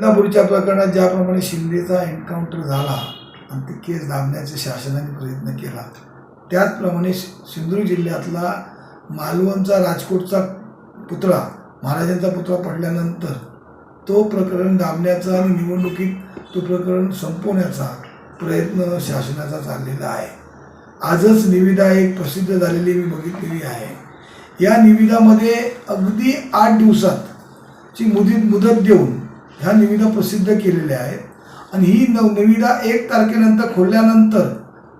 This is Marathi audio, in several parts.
बदनापूरच्या प्रकरणात ज्याप्रमाणे शिंदेचा एन्काउंटर झाला आणि ती केस दाबण्याचा शासनाने प्रयत्न केला त्याचप्रमाणे सिंधुदुर्ग जिल्ह्यातला मालवणचा राजकोटचा पुतळा महाराजांचा पुतळा पडल्यानंतर तो प्रकरण दाबण्याचा आणि निवडणुकीत तो प्रकरण संपवण्याचा प्रयत्न शासनाचा चाललेला आहे. आजच निविदा एक प्रसिद्ध झालेली मी बघितलेली आहे. या निविदामध्ये अगदी आठ दिवसात ची मुदत मुदत देऊन ह्या निविदा प्रसिद्ध केलेल्या आहेत. आणि ही नव निविदा एक तारखेनंतर खोलल्यानंतर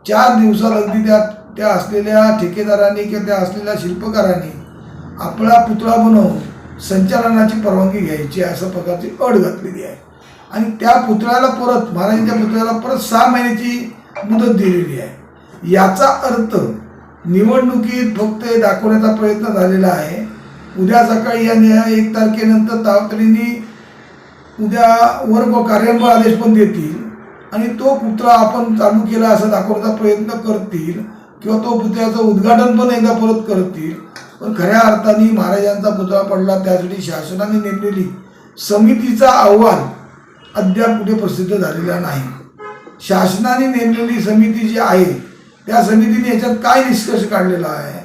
चार दिवसात अगदी त्या त्या असलेल्या ठेकेदारांनी किंवा त्या असलेल्या शिल्पकारांनी आपला पुतळा बनवून संचालनाची परवानगी घ्यायची अशा प्रकारची अट घातलेली आहे. आणि त्या पुतळ्याला परत महाराजांच्या पुतळ्याला परत सहा महिन्याची मुदत दिलेली आहे. याचा अर्थ निवडणुकीत फक्त दाखवण्याचा प्रयत्न झालेला आहे. उद्या सकाळी या एक तारखेनंतर तातडीने उद्या वर्ग कार्यान्वय आदेश पण देतील आणि तो पुतळा आपण चालू केला असं दाखवण्याचा प्रयत्न करतील किंवा तो पुतळ्याचं उद्घाटन पण एकदा परत करतील. पण खऱ्या अर्थाने महाराजांचा पुतळा पडला त्यासाठी शासनाने नेमलेली समितीचा अहवाल अद्याप कुठे प्रसिद्ध झालेला नाही. शासनाने नेमलेली समिती जी आहे त्या समितीने याच्यात काय निष्कर्ष काढलेला आहे?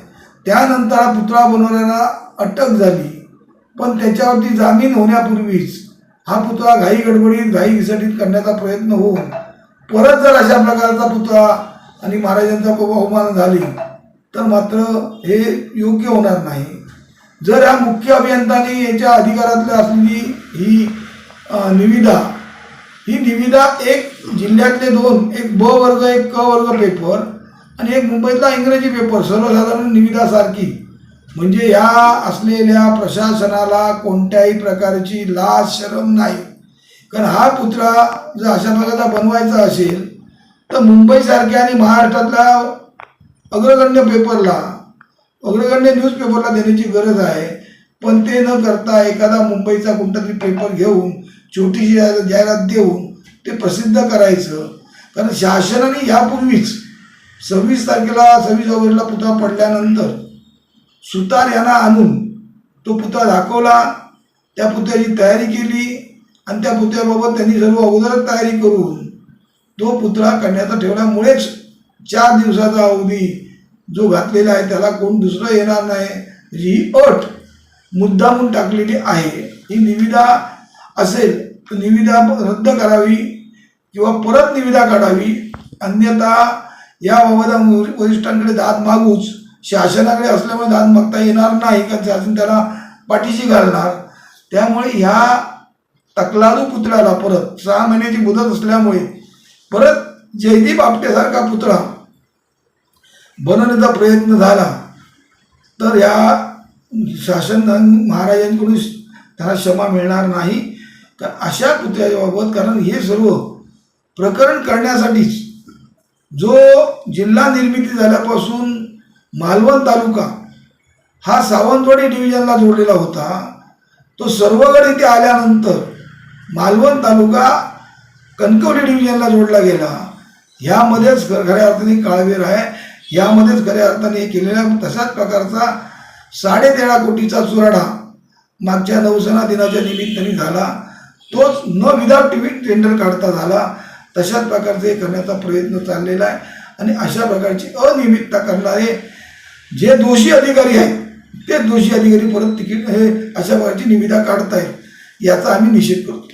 त्यानंतर हा पुतळा बनवण्याला अटक झाली. पण त्याच्यावरती जामीन होण्यापूर्वीच हा पुतळा घाई गडबडीत घाई विसर्जित करण्याचा प्रयत्न होऊन परत जर अशा प्रकारचा पुतळा आणि महाराजांचा अवमान झाली तर मात्र हे योग्य होणार नाही. जर या मुख्य अभियंत्यांनी याच्या अधिकारातल्या असलेली ही निविदा ही निविदा एक जिल्ह्यातले दोन एक ब वर्ग एक क वर्ग पेपर आणि एक मुंबईतला इंग्रजी पेपर सर्वसाधारण निविदासारखी म्हणजे ह्या असलेल्या प्रशासनाला कोणत्याही प्रकारची लाज शरम नाही. कारण हा पुतळा जर अशा प्रकारचा बनवायचा असेल तर मुंबईसारख्या आणि महाराष्ट्रातल्या अग्रगण्य पेपरला अग्रगण्य न्यूजपेपरला देण्याची गरज आहे. पण ते न करता एखादा मुंबईचा कोणता तरी पेपर घेऊन छोटीशी जाहिरात देऊन ते प्रसिद्ध करायचं. कारण शासनाने यापूर्वीच सव्वीस तारखेला सव्वीस ऑगस्टला पुतळा पडल्यानंतर सुतार यांना आणून तो पुतळा दाखवला. त्या पुतळ्याची तयारी केली आणि त्या पुतळ्याबाबत त्यांनी सर्व अगोदरच तयारी करून तो पुतळा करण्याचा ठेवल्यामुळेच चार दिवसाचा अवधी जो घातलेला आहे त्याला कोण दुसरं येणार नाही ही अट मुद्दामून टाकलेली आहे. ही निविदा असेल तर निविदा रद्द करावी किंवा परत निविदा काढावी. अन्यथा याबाबत वरिष्ठांकडे दाद मागूच शासनाकडे असल्यामुळे दान मागता येणार नाही का? शासन त्याला पाठीशी घालणार. त्यामुळे ह्या तकलादू पुतळ्याला परत सहा महिन्याची मुदत असल्यामुळे परत जयदीप आपटेसारखा पुतळा बनवण्याचा प्रयत्न झाला. तर या शासन महाराजांकडून त्यांना क्षमा मिळणार नाही. तर अशा पुतळ्याबाबत कारण हे सर्व प्रकरण करण्यासाठीच जो जिल्हा निर्मिती झाल्यापासून मालवण तालुका हा सावंतवाडी डिव्हिजनला जोडलेला होता. तो सर्वगड इथे आल्यानंतर मालवण तालुका कणकवली डिव्हिजनला जोडला गेला. ह्यामध्येच खऱ्या अर्थाने काळवेर आहे. यामध्येच खऱ्या अर्थाने हे केलेल्या तशाच प्रकारचा साडेतेरा कोटीचा चुराडा मागच्या नौसेना दिनाच्या निमित्ताने झाला. तोच न विदाउट टी टेंडर काढता झाला. तशाच प्रकारचे हे करण्याचा प्रयत्न चाललेला आहे. आणि अशा प्रकारची अनियमितता करणारे जे दोषी अधिकारी आहेत ते दोषी अधिकारी परत तिकीट हे अशा प्रकारची निविदा काढत आहेत याचा आम्ही निषेध करतो.